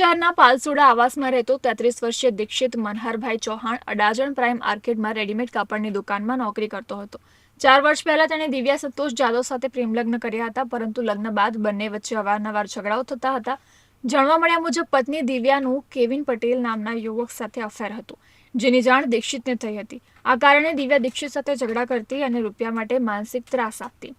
શહેરના પાલસુડા આવાસમાં રહેતો તેત્રીસ વર્ષીય દીક્ષિત મનહરભાઈ ચૌહાણ અડાજણ પ્રાઇમ આર્કેડમાં રેડીમેડ કાપડની દુકાનમાં નોકરી કરતો હતો. ચાર વર્ષ પહેલા તેણે દિવ્યા સંતોષ જાદવ સાથે પ્રેમલગ્ન કર્યા હતા, પરંતુ લગ્ન બાદ બંને વચ્ચે અવારનવાર ઝઘડાઓ થતા હતા. જાણવા મળ્યા મુજબ પત્ની દિવ્યાનું કેવિન પટેલ નામના યુવક સાથે અફેર હતું, જેની જાણ દીક્ષિતને થઈ હતી. આ કારણે દિવ્યા દીક્ષિત સાથે ઝઘડા કરતી અને રૂપિયા માટે માનસિક ત્રાસ આપતી.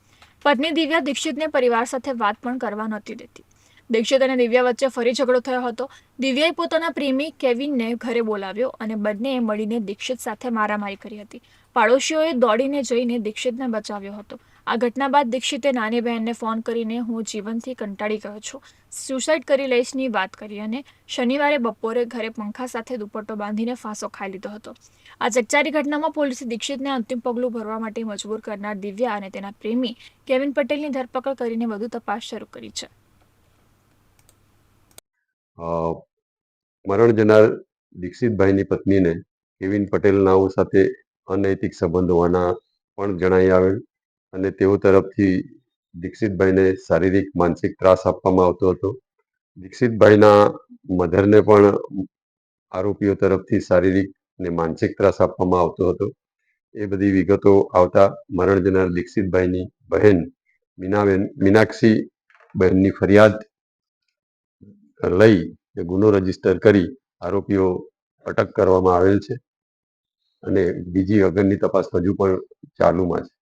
પત્ની દિવ્યા દીક્ષિતને પરિવાર સાથે વાત પણ કરવા નહોતી દેતી. દીક્ષિત અને દિવ્યા વચ્ચે ફરી ઝઘડો થયો હતો. દિવ્યાએ પોતાના પ્રેમી કેવિનને ઘરે બોલાવ્યો અને બંનેએ મળીને દીક્ષિત સાથે મારામારી કરી હતી. પાડોશીઓએ દોડીને જઈને દીક્ષિતને બચાવ્યો હતો. આ ઘટના બાદ દીક્ષિતે નાની બહેનને ફોન કરીને હું જીવનથી કંટાળી ગયો છું. સુસાઇડ કરી લઈશની વાત કરી અને શનિવારે બપોરે ઘરે પંખા સાથે દુપટ્ટો બાંધીને ફાંસો ખાઈ લીધો હતો. આ ચકચારી ઘટનામાં પોલીસે દીક્ષિતને અંતિમ પગલું ભરવા માટે મજબૂર કરનાર દિવ્યા અને તેના પ્રેમી કેવિન પટેલની ધરપકડ કરીને વધુ તપાસ શરૂ કરી છે. મરણ જનાર દીક્ષિતભાઈની પત્નીને કેવિન પટેલ નાઓ સાથે અનૈતિક સંબંધ હોવાના પણ જણાઈ આવેલ અને તેઓ તરફથી દીક્ષિતભાઈને શારીરિક, માનસિક ત્રાસ આપવામાં આવતો હતો. દીક્ષિતભાઈના મધરને પણ આરોપીઓ તરફથી શારીરિક ને માનસિક ત્રાસ આપવામાં આવતો હતો. એ બધી વિગતો આવતા મરણ જનાર દીક્ષિતભાઈની બહેન મીનાબેન મીનાક્ષી બહેનની ફરિયાદ લઈ ગુનો રજિસ્ટર કરી આરોપીઓ અટક કરવામાં આવેલ છે અને બીજી અગરની તપાસ હજુ પણ ચાલુમાં છે.